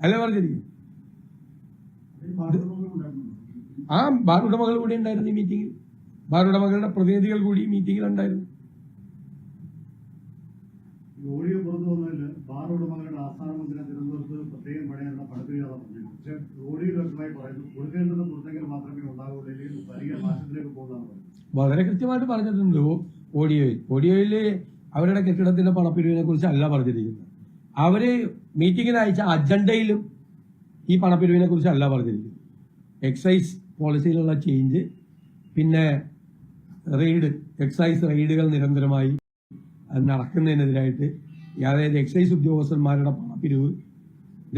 അല്ലേ പറഞ്ഞിരിക്കും ആ ബാർ ഉടമകൾ കൂടി ഉണ്ടായിരുന്നു ഈ മീറ്റിംഗിൽ ബാർ ഉടമകളുടെ പ്രതിനിധികൾ കൂടി മീറ്റിംഗിൽ ഉണ്ടായിരുന്നു. ഓഡിയോ പുറത്തു വന്നതിൽ ബാർ ഉടമകളുടെ ആസ്ഥാന മന്ദിരം തിരുവനന്തപുരത്ത് പ്രത്യേകം പണിയാനുള്ള പണത്തിരിയാതെ പറഞ്ഞു പക്ഷെ ഓഡിയോ വ്യക്തമായി പറയുന്നു. കൊടുക്കേണ്ടത് കൊടുത്തെങ്കിൽ മാത്രമേ ഉണ്ടാവുള്ളൂ അല്ലെങ്കിൽ വലിയ നാശത്തിലേക്ക് പോകുന്നതാണ് വളരെ കൃത്യമായിട്ട് പറഞ്ഞിട്ടുണ്ട് ഓഡിയോയിൽ. ഓഡിയോയിൽ ഓഡിയോയിൽ അവരുടെ കെട്ടിടത്തിന്റെ പണപ്പിരിവിനെ കുറിച്ച് അല്ല പറഞ്ഞിരിക്കുന്നത്. അവർ മീറ്റിംഗിന് അയച്ച അജണ്ടയിലും ഈ പണപ്പിരിവിനെ കുറിച്ച് അല്ല പറഞ്ഞിരിക്കുന്നത്. എക്സൈസ് പോളിസിയിലുള്ള ചേഞ്ച് പിന്നെ റെയ്ഡ് എക്സൈസ് റെയ്ഡുകൾ നിരന്തരമായി നടക്കുന്നതിനെതിരായിട്ട് അതായത് എക്സൈസ് ഉദ്യോഗസ്ഥന്മാരുടെ പണപ്പിരിവ്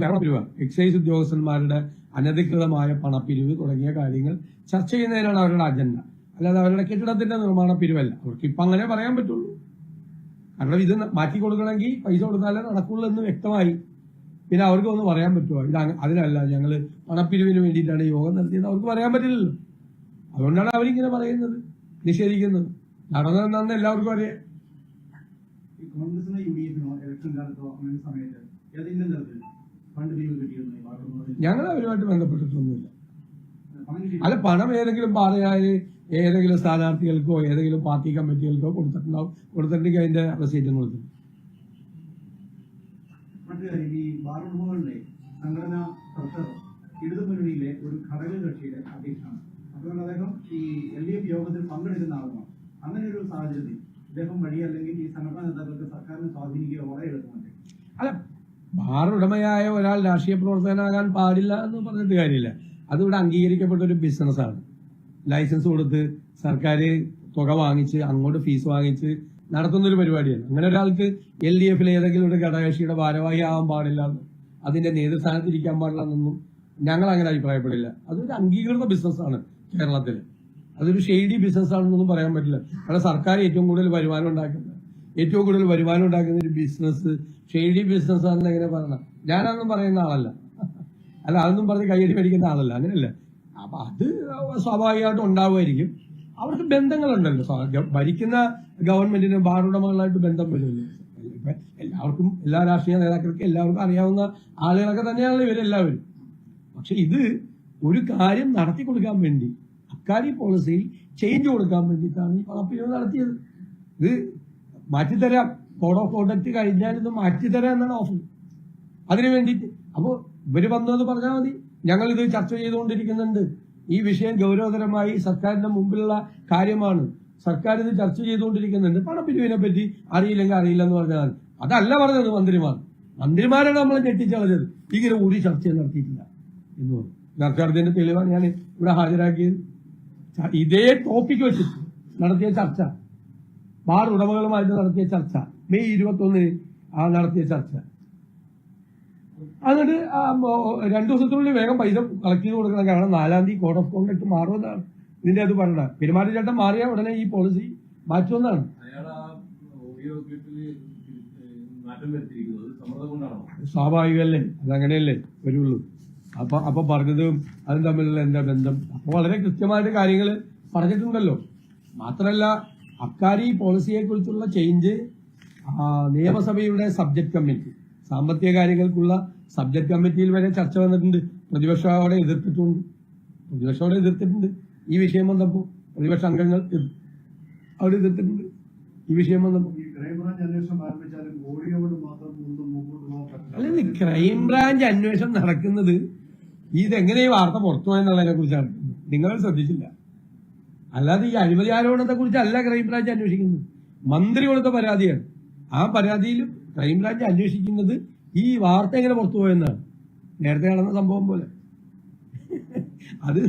പണപ്പിരിവ് എക്സൈസ് ഉദ്യോഗസ്ഥന്മാരുടെ അനധികൃതമായ പണപ്പിരിവ് തുടങ്ങിയ കാര്യങ്ങൾ ചർച്ച ചെയ്യുന്നതിനാണ് അവരുടെ അജണ്ട. അല്ലാതെ അവരുടെ കെട്ടിടത്തിന്റെ നിർമ്മാണ പിരിവല്ല. അവർക്ക് ഇപ്പൊ അങ്ങനെ പറയാൻ പറ്റുള്ളൂ. കാരണം ഇത് മാറ്റി കൊടുക്കണമെങ്കിൽ പൈസ കൊടുത്താലേ നടക്കുള്ളൂ എന്ന് വ്യക്തമായി പിന്നെ അവർക്ക് ഒന്ന് പറയാൻ പറ്റുമോ? ഇത് അതിനല്ല ഞങ്ങൾ പണപ്പിരിവിന് വേണ്ടിയിട്ടാണ് യോഗം നടത്തിയത്. അവർക്ക് പറയാൻ പറ്റില്ലല്ലോ. അതുകൊണ്ടാണ് അവരിങ്ങനെ പറയുന്നത് നിഷേധിക്കുന്നത്. നടന്നതെന്നാന്ന് എല്ലാവർക്കും അറിയാം. ഈ കോൺഗ്രസിനോ യു ഡി എഫിനോ ഇലക്ഷൻ കാലത്തോ അങ്ങനെ സമയത്ത് ഏതെങ്കിലും തരത്തിൽ ഫണ്ട് പിരിവ് കിട്ടിയിരുന്നു ഈ വാർഡ് മെമ്പറിൽ? ഞങ്ങൾ അവരുമായിട്ട് ബന്ധപ്പെട്ടിട്ടൊന്നുമില്ല. അല്ല പണം ഏതെങ്കിലും പാതയായി ഏതെങ്കിലും സ്ഥാനാർത്ഥികൾക്കോ ഏതെങ്കിലും പാർട്ടി കമ്മിറ്റികൾക്കോ കൊടുത്തിട്ടുണ്ടാവും. കൊടുത്തിട്ടുണ്ടെങ്കിൽ അതിന്റെ റെസീറ്റും കൊടുത്തിട്ടുണ്ട്. കാര്യം ഈ ഉടമകളുടെ സംഘടനാ പ്രവർത്തകർ ഇടതുമുന്നണിയിലെ ഒരു ഘടക കക്ഷിയുടെ അധ്യക്ഷനാണ്. അതുകൊണ്ട് അദ്ദേഹം ഈ എൽ ഡി എഫ് യോഗത്തിൽ പങ്കെടുക്കുന്ന ആളുമാണ്. അങ്ങനെ ഒരു സാഹചര്യത്തിൽ ഇദ്ദേഹം വഴി അല്ലെങ്കിൽ ഈ സംഘടനാ നേതാക്കൾക്ക് സർക്കാരിനെ സ്വാധീനിക്കുക വളരെ എളുപ്പമല്ലേ അല്ല ബാർ ഉടമയായ ഒരാൾ രാഷ്ട്രീയ പ്രവർത്തകനാകാൻ പാടില്ല എന്ന് പറഞ്ഞിട്ട് കാര്യമില്ല. അതിവിടെ അംഗീകരിക്കപ്പെട്ട ഒരു ബിസിനസ്സാണ് ലൈസൻസ് കൊടുത്ത് സർക്കാർ തുക വാങ്ങിച്ച് അങ്ങോട്ട് ഫീസ് വാങ്ങിച്ച് നടത്തുന്ന ഒരു പരിപാടിയാണ്. അങ്ങനെ ഒരാൾക്ക് എൽ ഡി എഫിലെ ഏതെങ്കിലും ഒരു ഘടകകക്ഷിയുടെ ഭാരവാഹി ആവാൻ പാടില്ല എന്നും അതിന്റെ നേതൃസ്ഥാനത്ത് ഇരിക്കാൻ പാടില്ല എന്നൊന്നും ഞങ്ങൾ അങ്ങനെ അഭിപ്രായപ്പെടില്ല. അതൊരു അംഗീകൃത ബിസിനസ്സാണ് കേരളത്തിൽ. അതൊരു ഷെയ്ഡി ബിസിനസ് ആണെന്നൊന്നും പറയാൻ പറ്റില്ല. കാരണം സർക്കാർ ഏറ്റവും കൂടുതൽ വരുമാനം ഉണ്ടാക്കുന്നത് ഏറ്റവും കൂടുതൽ വരുമാനം ഉണ്ടാക്കുന്ന ഒരു ബിസിനസ് ഷെയ്ഡി ബിസിനസ് ആണെന്ന് എങ്ങനെ പറയണം? ഞാനതൊന്നും പറയുന്ന ആളല്ല. അല്ല അതൊന്നും പറഞ്ഞ് കയ്യടി മേടിക്കുന്ന ആളല്ല. അങ്ങനെയല്ല. അപ്പൊ അത് സ്വാഭാവികമായിട്ടും ഉണ്ടാവുമായിരിക്കും. അവർക്ക് ബന്ധങ്ങളുണ്ടല്ലോ. ഭരിക്കുന്ന ഗവൺമെന്റിന് ബാർ ഉടമകളായിട്ട് ബന്ധം വരുമല്ലോ. എല്ലാവർക്കും എല്ലാ രാഷ്ട്രീയ നേതാക്കൾക്കും എല്ലാവർക്കും അറിയാവുന്ന ആളുകളൊക്കെ തന്നെയാണല്ലോ ഇവരെല്ലാവരും. പക്ഷെ ഇത് ഒരു കാര്യം നടത്തി കൊടുക്കാൻ വേണ്ടി അബ്കാരി പോളിസിയിൽ ചേഞ്ച് കൊടുക്കാൻ വേണ്ടിയിട്ടാണ് ഈ പണപ്പിരിവ് നടത്തിയത്. ഇത് മാറ്റിത്തരാം. കോഡ് ഓഫ് കോണ്ടക്ട് കഴിഞ്ഞാൽ ഇത് മാറ്റിത്തരാം എന്നാണ് ഓഫർ അതിനു വേണ്ടിയിട്ട്. അപ്പോൾ ഇവർ വന്നത് പറഞ്ഞാൽ മതി. ഞങ്ങളിത് ചർച്ച ചെയ്തുകൊണ്ടിരിക്കുന്നുണ്ട്. ഈ വിഷയം ഗൗരവതരമായി സർക്കാരിന്റെ മുമ്പിലുള്ള കാര്യമാണ്. സർക്കാർ ഇത് ചർച്ച ചെയ്തുകൊണ്ടിരിക്കുന്നുണ്ട്. പണപ്പിരിവിനെ പറ്റി അറിയില്ലെങ്കിൽ അറിയില്ല എന്ന് പറഞ്ഞാൽ അതല്ല പറഞ്ഞത് മന്ത്രിമാർ. മന്ത്രിമാരാണ് നമ്മൾ ഞെട്ടിച്ചളഞ്ഞത്. ഇങ്ങനെ ഒരു ചർച്ച നടത്തിയിട്ടില്ല എന്ന് പറഞ്ഞു. ചർച്ചാർത്ഥിന്റെ തെളിവാണ് ഞാൻ ഇവിടെ ഹാജരാക്കിയത്. ഇതേ ടോപ്പിക് വെച്ചിട്ട് നടത്തിയ ചർച്ച. ബാർ ഉടമകളുമായിട്ട് നടത്തിയ ചർച്ച. മെയ് ഇരുപത്തി ഒന്നിന് ആ നടത്തിയ ചർച്ച. എന്നിട്ട് രണ്ടു ദിവസത്തിനുള്ളിൽ വേഗം പൈസ കളക്ട് ചെയ്ത് കൊടുക്കണം. കാരണം നാലാം തീയതി കോഡ് ഓഫ് കോണ്ടക്ട് മാറുമെന്നാണ് ഇതിന്റെ അത് പറഞ്ഞത്. പെരുമാറ്റച്ചട്ടം മാറിയ ഉടനെ ഈ പോളിസി മാറ്റുമെന്നാണ്. സ്വാഭാവികമല്ലേ? അതങ്ങനെയല്ലേ വരുള്ളൂ. അപ്പൊ അപ്പൊ പറഞ്ഞതും അതും തമ്മിലുള്ള എന്താ ബന്ധം? അപ്പൊ വളരെ കൃത്യമായിട്ട് കാര്യങ്ങൾ പറഞ്ഞിട്ടുണ്ടല്ലോ. മാത്രമല്ല അക്കാരി പോളിസിയെ കുറിച്ചുള്ള ചേഞ്ച് നിയമസഭയുടെ സബ്ജക്ട് കമ്മിറ്റി സാമ്പത്തിക കാര്യങ്ങൾക്കുള്ള സബ്ജക്ട് കമ്മിറ്റിയിൽ വരെ ചർച്ച വന്നിട്ടുണ്ട്. പ്രതിപക്ഷം അവിടെ എതിർത്തിട്ടുണ്ട്. പ്രതിപക്ഷം അവിടെ എതിർത്തിട്ടുണ്ട്. ഈ വിഷയം വന്നപ്പോ പ്രതിപക്ഷ അംഗങ്ങൾ അവിടെ എതിർത്തിട്ടുണ്ട്. ഈ വിഷയം വന്നപ്പോ അല്ലെങ്കിൽ അന്വേഷണം ക്രൈംബ്രാഞ്ച് അന്വേഷണം നടക്കുന്നത് ഇതെങ്ങനെ ഈ വാർത്ത പുറത്തു പോയെന്നുള്ളതിനെ കുറിച്ചാണ്. നിങ്ങൾ ശ്രദ്ധിച്ചില്ല. അല്ലാതെ ഈ അഴിമതി ആരോപണത്തെ അല്ല ക്രൈംബ്രാഞ്ച് അന്വേഷിക്കുന്നത്. മന്ത്രി കൊടുത്ത പരാതിയാണ്. ആ പരാതിയിലും ക്രൈംബ്രാഞ്ച് അന്വേഷിക്കുന്നത് ഈ വാർത്ത എങ്ങനെ പുറത്തു പോയെന്നാണ്. നേരത്തെ നടന്ന സംഭവം പോലെ. അത്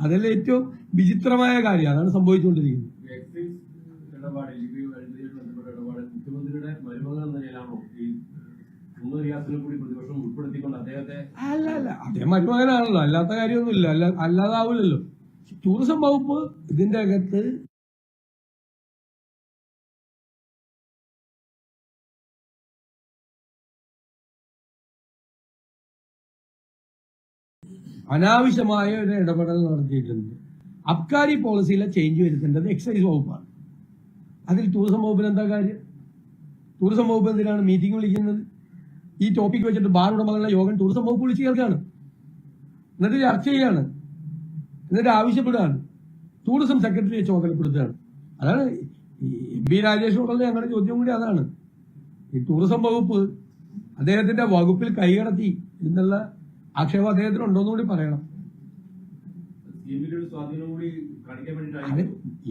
അതല്ല ഏറ്റവും വിചിത്രമായ കാര്യം. അതാണ് സംഭവിച്ചുകൊണ്ടിരിക്കുന്നത്. അല്ല അല്ല. അദ്ദേഹം മരുമകനാണല്ലോ. അല്ലാത്ത കാര്യമൊന്നുമില്ല. അല്ല അല്ലാതാവില്ലല്ലോ ടൂറിസം വകുപ്പ് ഇതിന്റെ അകത്ത് അനാവശ്യമായ ഒരു ഇടപെടൽ നടത്തിയിട്ടുണ്ട്. അബ്കാരി പോളിസിയിലെ ചേഞ്ച് വരുത്തേണ്ടത് എക്സൈസ് വകുപ്പാണ്. അതിൽ ടൂറിസം വകുപ്പിന് എന്താ കാര്യം? ടൂറിസം വകുപ്പ് എന്തിനാണ് മീറ്റിംഗ് വിളിക്കുന്നത്? ഈ ടോപ്പിക് വെച്ചിട്ട് ബാർ ഉടമകളുടെ യോഗം ടൂറിസം വകുപ്പ് വിളിച്ച് കേൾക്കുകയാണ്. എന്നിട്ട് ചർച്ച ചെയ്യാണ്. എന്നിട്ട് ആവശ്യപ്പെടുകയാണ്. ടൂറിസം സെക്രട്ടറിയെ ചുമതലപ്പെടുത്തുകയാണ് അതാണ് എം പി രാജേഷിനോടുള്ള ഞങ്ങളുടെ ചോദ്യം കൂടി അതാണ്. ഈ ടൂറിസം വകുപ്പ് അദ്ദേഹത്തിന്റെ വകുപ്പിൽ കൈകടത്തി എന്നുള്ള ആക്ഷേപം അദ്ദേഹത്തിന് ഉണ്ടോന്നു കൂടി പറയണം. അത്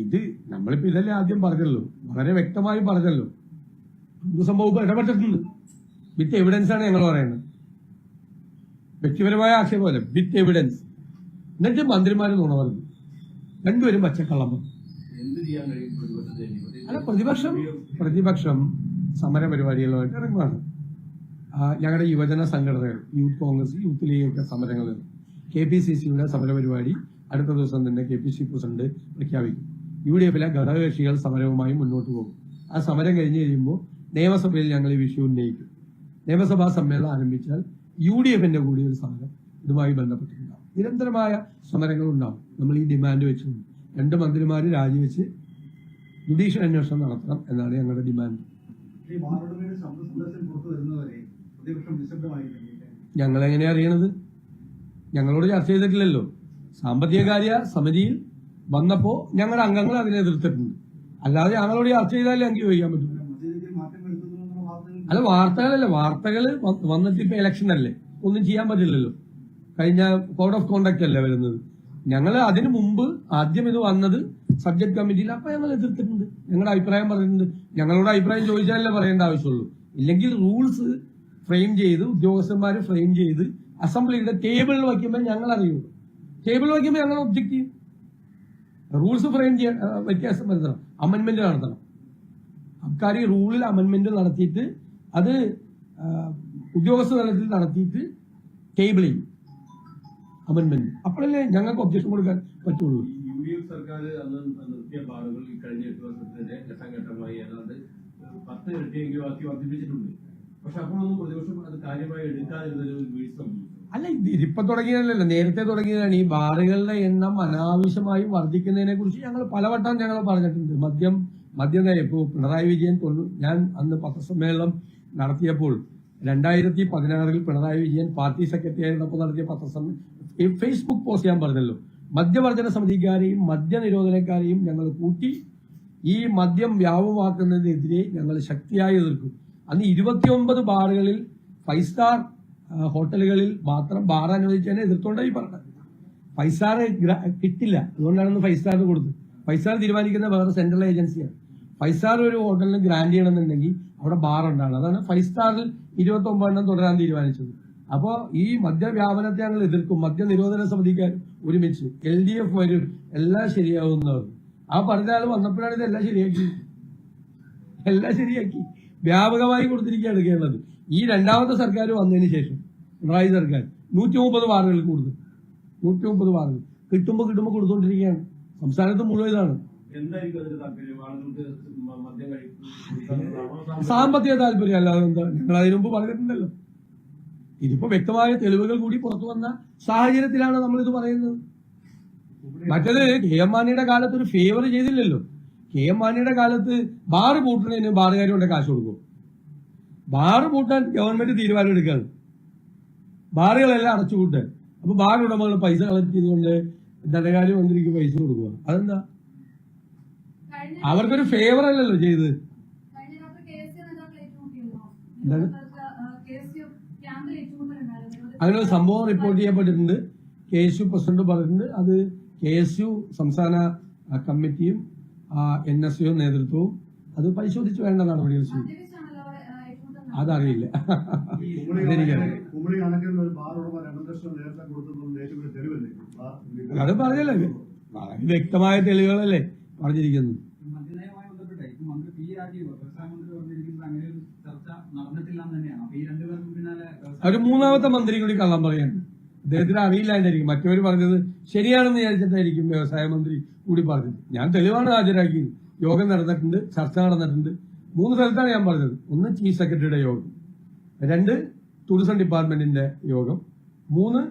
ഇത് നമ്മളിപ്പോ ഇതല്ലേ ആദ്യം പറഞ്ഞല്ലോ. വളരെ വ്യക്തമായി പറഞ്ഞല്ലോ. സംഭവം ഇടപെട്ടിട്ടുണ്ട്. വിത്ത് എവിഡൻസ് ആണ് ഞങ്ങൾ പറയുന്നത്. വ്യക്തിപരമായ ആക്ഷേപമല്ല വിത്ത് എവിഡൻസ് എന്നിട്ട് മന്ത്രിമാര് നുണ പറഞ്ഞു രണ്ടുപേരും പച്ചക്കള്ളം പറഞ്ഞു? അല്ല പ്രതിപക്ഷം പ്രതിപക്ഷം സമര പരിപാടികളുമായിട്ട് ഇറങ്ങുകയാണ് ഞങ്ങളുടെ യുവജന സംഘടനകൾ യൂത്ത് കോൺഗ്രസ് യൂത്ത് ലീഗ് ഒക്കെ സമരങ്ങൾ കെ പി സി സിയുടെ സമരപരിപാടി അടുത്ത ദിവസം തന്നെ കെ പി സി പ്രസിഡന്റ് പ്രഖ്യാപിക്കും. യു ഡി എഫിലെ ഘടകകക്ഷികൾ സമരവുമായി മുന്നോട്ട് പോകും. ആ സമരം കഴിഞ്ഞ് കഴിയുമ്പോൾ നിയമസഭയിൽ ഞങ്ങൾ ഈ വിഷയം ഉന്നയിക്കും. നിയമസഭാ സമ്മേളനം ആരംഭിച്ചാൽ യു ഡി എഫിന്റെ കൂടി ഒരു സമരം ഇതുമായി ബന്ധപ്പെട്ടിട്ടുണ്ടാവും. നിരന്തരമായ സമരങ്ങൾ ഉണ്ടാവും. നമ്മൾ ഈ ഡിമാൻഡ് വെച്ചുകൊണ്ട് രണ്ട് മന്ത്രിമാര് രാജിവെച്ച് ജുഡീഷ്യൽ അന്വേഷണം നടത്തണം എന്നാണ് ഞങ്ങളുടെ ഡിമാൻഡ്. ഞങ്ങൾ എങ്ങനെയാ അറിയണത്? ഞങ്ങളോട് ചർച്ച ചെയ്തിട്ടില്ലല്ലോ. സാമ്പത്തിക കാര്യ സമിതിയിൽ വന്നപ്പോ ഞങ്ങളുടെ അംഗങ്ങൾ അതിനെ എതിർത്തിട്ടുണ്ട്. അല്ലാതെ ഞങ്ങളോട് ചർച്ച ചെയ്താലേ പറ്റും. വരുത്തുന്നു എന്നുള്ള വാർത്തകൾ അല്ല വാർത്തകളല്ല. വാർത്തകൾ വന്നിട്ട് ഇപ്പൊ ഇലക്ഷൻ അല്ലേ? ഒന്നും ചെയ്യാൻ പറ്റില്ലല്ലോ. കഴിഞ്ഞ കോഡ് ഓഫ് കോണ്ടാക്ട് അല്ലേ വരുന്നത്. ഞങ്ങൾ അതിനു മുമ്പ് ആദ്യം ഇത് വന്നത് സബ്ജക്ട് കമ്മിറ്റിയിൽ അപ്പൊ ഞങ്ങൾ എതിർത്തിട്ടുണ്ട്. ഞങ്ങളുടെ അഭിപ്രായം പറഞ്ഞിട്ടുണ്ട്. ഞങ്ങളോട് അഭിപ്രായം ചോദിച്ചാലല്ലേ പറയേണ്ട ആവശ്യമുള്ളൂ. ഇല്ലെങ്കിൽ റൂൾസ് ഫ്രെയിം ചെയ്ത് ഉദ്യോഗസ്ഥന്മാർ ഫ്രെയിം ചെയ്ത് അസംബ്ലിയുടെ ടേബിളിൽ വയ്ക്കുമ്പോൾ ഞങ്ങൾ അറിയുള്ളൂ. ടേബിളിൽ വയ്ക്കുമ്പോൾ ഞങ്ങൾ ഒബ്ജക്ട് ചെയ്യും. റൂൾസ് ഫ്രെയിം ചെയ്യാൻ വ്യത്യാസം വരുത്തണം. അമെന്മെന്റ് നടത്തണം. അബ്കാരി റൂളിൽ അമെന്മെന്റ് നടത്തിയിട്ട് അത് ഉദ്യോഗസ്ഥ തലത്തിൽ നടത്തിയിട്ട് ടേബിൾ ചെയ്യും. അമെന്മെന്റ് അപ്പോഴല്ലേ ഞങ്ങൾക്ക് ഒബ്ജക്ഷൻ കൊടുക്കാൻ പറ്റുള്ളൂ. സർക്കാർ കഴിഞ്ഞ ഘട്ടമായി വർദ്ധിപ്പിച്ചിട്ടുണ്ട്. അത് കാര്യമായി അല്ല ഇതിരിപ്പ തുടങ്ങിയതല്ലല്ലോ. നേരത്തെ തുടങ്ങിയതാണ്. ഈ ബാറുകളുടെ എണ്ണം അനാവശ്യമായി വർദ്ധിക്കുന്നതിനെ കുറിച്ച് ഞങ്ങൾ പലവട്ടം ഞങ്ങൾ പറഞ്ഞിട്ടുണ്ട്. മദ്യം മദ്യനയം. ഇപ്പോൾ പിണറായി വിജയൻ തൊണ്ണൂ- ഞാൻ അന്ന് പത്രസമ്മേളനം നടത്തിയപ്പോൾ രണ്ടായിരത്തി പതിനാറിൽ പിണറായി വിജയൻ പാർട്ടി സെക്രട്ടറി ആയിരുന്നപ്പോൾ നടത്തിയ പത്രസമ്മേളനം ഫേസ്ബുക്ക് പോസ്റ്റ് ഞാൻ പറഞ്ഞല്ലോ. മദ്യവർജന സമിതിക്കാരെയും മദ്യനിരോധനക്കാരെയും ഞങ്ങൾ കൂട്ടി ഈ മദ്യം വ്യാപമാക്കുന്നതിനെതിരെ ഞങ്ങൾ ശക്തിയായി എതിർക്കും. അന്ന് ഇരുപത്തിയൊമ്പത് ബാറുകളിൽ ഫൈവ് സ്റ്റാർ ഹോട്ടലുകളിൽ മാത്രം ബാർ അനുവദിച്ചതിനെ എതിർത്തോണ്ടായി പറഞ്ഞത്. ഫൈവ് സ്റ്റാർ കിട്ടില്ല. അതുകൊണ്ടാണ് അന്ന് ഫൈവ് സ്റ്റാർ കൊടുത്തത്. ഫൈവ് സ്റ്റാർ തീരുമാനിക്കുന്ന വേറെ സെൻട്രൽ ഏജൻസിയാണ് ഫൈവ് സ്റ്റാർ ഒരു ഹോട്ടലിന് ഗ്രാൻഡ് ചെയ്യണമെന്നുണ്ടെങ്കിൽ അവിടെ ബാർ ഉണ്ടാകണം അതാണ് ഫൈവ് സ്റ്റാറിൽ ഇരുപത്തി ഒമ്പതെണ്ണം തുടരാൻ തീരുമാനിച്ചത്. അപ്പോൾ ഈ മദ്യവ്യാപനത്തെ ഞങ്ങൾ എതിർക്കും. മദ്യ നിരോധന സമിതിക്കാർ ഒരുമിച്ച് എൽ ഡി എഫ് വരും. എല്ലാം ശരിയാവുന്നവർ. ആ പറഞ്ഞ ആൾ വന്നപ്പോഴാണ് ഇതെല്ലാം ശരിയാക്കി. എല്ലാം ശരിയാക്കി. വ്യാപകമായി കൊടുത്തിരിക്കുകയാണ് കേരളത്തിൽ ഈ രണ്ടാമത്തെ സർക്കാർ വന്നതിന് ശേഷം പിണറായി സർക്കാർ നൂറ്റി മുപ്പത് വാർഡുകൾ കൂടുതൽ നൂറ്റി മുപ്പത് വാർഡുകൾ. കിട്ടുമ്പോൾ കിട്ടുമ്പോൾ കൊടുത്തുകൊണ്ടിരിക്കുകയാണ് സംസ്ഥാനത്ത് മുഴുവൻ ഇതാണ്. സാമ്പത്തിക താല്പര്യം അല്ലാതെ എന്താ? ഞങ്ങൾ അതിനു മുമ്പ് പറഞ്ഞിട്ടുണ്ടല്ലോ. ഇതിപ്പോ വ്യക്തമായ തെളിവുകൾ കൂടി പുറത്തു വന്ന സാഹചര്യത്തിലാണ് നമ്മൾ ഇത് പറയുന്നത്. മറ്റത് കെ എം മാണിയുടെ കാലത്ത് ഒരു ഫേവർ ചെയ്തില്ലല്ലോ. കെ എം മാണിയുടെ കാലത്ത് ബാറ് പൂട്ടുന്നതിന് കൊണ്ട് കാശ് കൊടുക്കും. ബാറ് പൂട്ടാൻ ഗവൺമെന്റ് തീരുമാനം എടുക്കുകയാണ്. ബാറുകളെല്ലാം അടച്ചുപൂട്ടാൻ അപ്പൊ ബാർ ഉടമകൾ പൈസ കളക്ട് ചെയ്തുകൊണ്ട് ധനകാര്യമന്ത്രിക്ക് പൈസ കൊടുക്കുക. അതെന്താ? അവർക്കൊരു ഫേവർ അല്ലല്ലോ ചെയ്ത്. അങ്ങനെ ഒരു സംഭവം റിപ്പോർട്ട് ചെയ്യപ്പെട്ടിട്ടുണ്ട്. കെ എസ് യു പ്രസിഡന്റ് പറഞ്ഞിട്ടുണ്ട്. അത് കെ എസ് യു സംസ്ഥാന കമ്മിറ്റിയും എൻ എസ് യു നേതൃത്വവും അത് പരിശോധിച്ച് വേണ്ട നടപടികൾ ചെയ്യും അതറിയില്ല. അത് പറഞ്ഞല്ലേ. വളരെ വ്യക്തമായ തെളിവുകളല്ലേ പറഞ്ഞിരിക്കുന്നു. ഒരു മൂന്നാമത്തെ മന്ത്രി കൂടി കള്ളം പറയാണ് അദ്ദേഹത്തിന് അറിയില്ലായിരിക്കും. മറ്റവർ പറഞ്ഞത് ശരിയാണെന്ന് വിചാരിച്ചിട്ടായിരിക്കും വ്യവസായ മന്ത്രി കൂടി പറഞ്ഞത്. ഞാൻ തെളിവാണ് ഹാജരാക്കി. യോഗം നടന്നിട്ടുണ്ട് ചർച്ച നടന്നിട്ടുണ്ട്. മൂന്ന് സ്ഥലത്താണ് ഞാൻ പറഞ്ഞത്. ഒന്ന് ചീഫ് സെക്രട്ടറിയുടെ യോഗം. രണ്ട് ടൂറിസം ഡിപ്പാർട്ട്മെന്റിന്റെ യോഗം. മൂന്ന്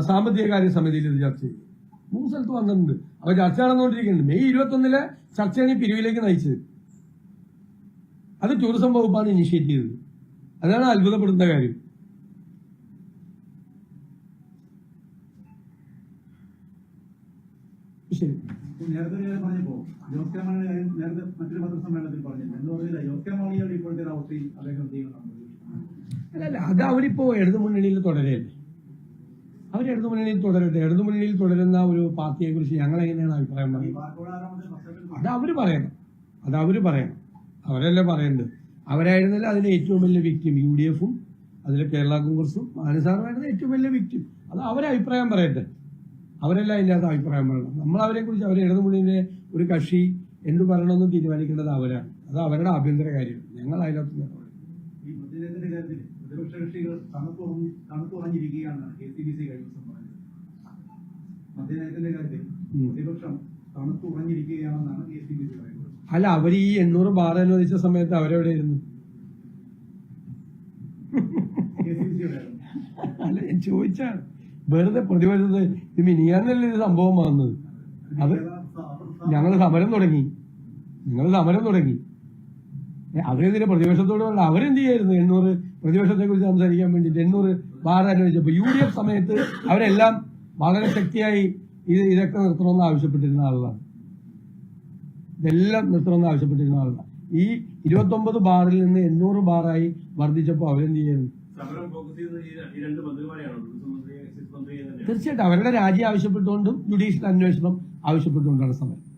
സാമ്പത്തിക കാര്യ സമിതിയിൽ ഇത് ചർച്ച ചെയ്തു മൂന്ന് സ്ഥലത്ത് വന്നിട്ടുണ്ട്. അപ്പൊ ചർച്ച നടന്നുകൊണ്ടിരിക്കുന്നുണ്ട്. മെയ് ഇരുപത്തൊന്നിലെ ചർച്ചയാണ് ഈ പിരിവിലേക്ക് നയിച്ചത്. അത് ടൂറിസം വകുപ്പാണ് ഇനിഷ്യേറ്റ് ചെയ്തത്. അതാണ് അത്ഭുതപ്പെടുന്ന കാര്യം. നേരത്തെ ഞാൻ പറഞ്ഞപ്പോ ജോസ് മാണിയുടെ കാര്യം നേരത്തെ മറ്റൊരു പത്രസമ്മേളനത്തിൽ പറഞ്ഞില്ല. എന്ന് പറഞ്ഞില്ല ജോസ് മാണിയുടെ ഇപ്പോഴത്തെ അവസ്ഥയിൽ അദ്ദേഹം ചെയ്യുന്നുണ്ട് അല്ലല്ല അത് അവരിപ്പോ ഇടതു മുന്നണിയിൽ തുടരല്ലേ അവർ ഇടതു മുന്നണിയിൽ തുടരട്ടെ ഇടതു മുന്നണിയിൽ തുടരുന്ന ഒരു പാർട്ടിയെ കുറിച്ച് ഞങ്ങൾ എങ്ങനെയാണ് അഭിപ്രായം പറഞ്ഞത് പറയുന്നത് അത് അവർ പറയണം. അത് അവർ പറയണം. അവരല്ലേ പറയേണ്ടത്? അവരായിരുന്നല്ലോ അതിന്റെ ഏറ്റവും വലിയ വിക്ടിം യു ഡി എഫും അതിലെ കേരള കോൺഗ്രസും മാനസാറുമായിരുന്ന ഏറ്റവും വലിയ വിക്ടിം അത് അവരെ അഭിപ്രായം പറയട്ടെ. അവരല്ല അതിന്റെ അകത്ത് അഭിപ്രായം പറയണം. നമ്മൾ അവരെ കുറിച്ച് അവരെ ഇടതുമുടിയുടെ ഒരു കക്ഷി എന്ത് പറയണമെന്ന് തീരുമാനിക്കേണ്ടത് അവരാണ് അത് അവരുടെ ആഭ്യന്തര കാര്യം. ഞങ്ങൾ അതിനകത്ത്. ഈ മദ്യനയത്തിന്റെ കാര്യത്തിൽ പ്രതിപക്ഷ കക്ഷികൾ തണുത്തുറഞ്ഞ് തണുത്തുറഞ്ഞിരിക്കുകയാണെന്നാണ് കെ സി ബി സി കഴിഞ്ഞ ദിവസം പറഞ്ഞത്. മദ്യനയത്തിന്റെ കാര്യത്തിൽ ഉം. പ്രതിപക്ഷം തണുത്തുറഞ്ഞിരിക്കുകയാണെന്നാണ് കെ സി ബി സി പറയുന്നത്. അല്ല അവർ ഈ എണ്ണൂറ് ബാർ അനുവദിച്ച സമയത്ത് അവരെവിടെ ഇരുന്നു? അല്ല ഞാൻ ചോദിച്ചാണ്. വെറുതെ പ്രതിപക്ഷത്ത് ഇത് മിനിയാനല്ലേ ഇത് സംഭവം വന്നത്? അത് ഞങ്ങൾ സമരം തുടങ്ങി. നിങ്ങൾ സമരം തുടങ്ങി. അതിനെതിരെ പ്രതിപക്ഷത്തോട് അവരെന്ത് ചെയ്യായിരുന്നു? എണ്ണൂറ് പ്രതിപക്ഷത്തെ കുറിച്ച് സംസാരിക്കാൻ വേണ്ടിയിട്ട് എണ്ണൂറ് ബാർ അനുവദിച്ചപ്പോ യു ഡി എഫ് സമയത്ത് അവരെല്ലാം വളരെ ശക്തിയായി ഇത് ഇതൊക്കെ നിർത്തണമെന്ന് ആവശ്യപ്പെട്ടിരുന്ന ആളുകളാണ്. ഇതെല്ലാം നിർത്തണമെന്ന് ആവശ്യപ്പെട്ടിരുന്ന ആളുകളാണ്. ഈ ഇരുപത്തൊമ്പത് ബാറിൽ നിന്ന് എണ്ണൂറ് ബാറായി വർദ്ധിച്ചപ്പോൾ അവരെന്ത് ചെയ്യുന്നു തീർച്ചയായിട്ടും അവരുടെ രാജി ആവശ്യപ്പെട്ടുകൊണ്ടും ജുഡീഷ്യൽ അന്വേഷണം ആവശ്യപ്പെട്ടുകൊണ്ടാണ് സമരം.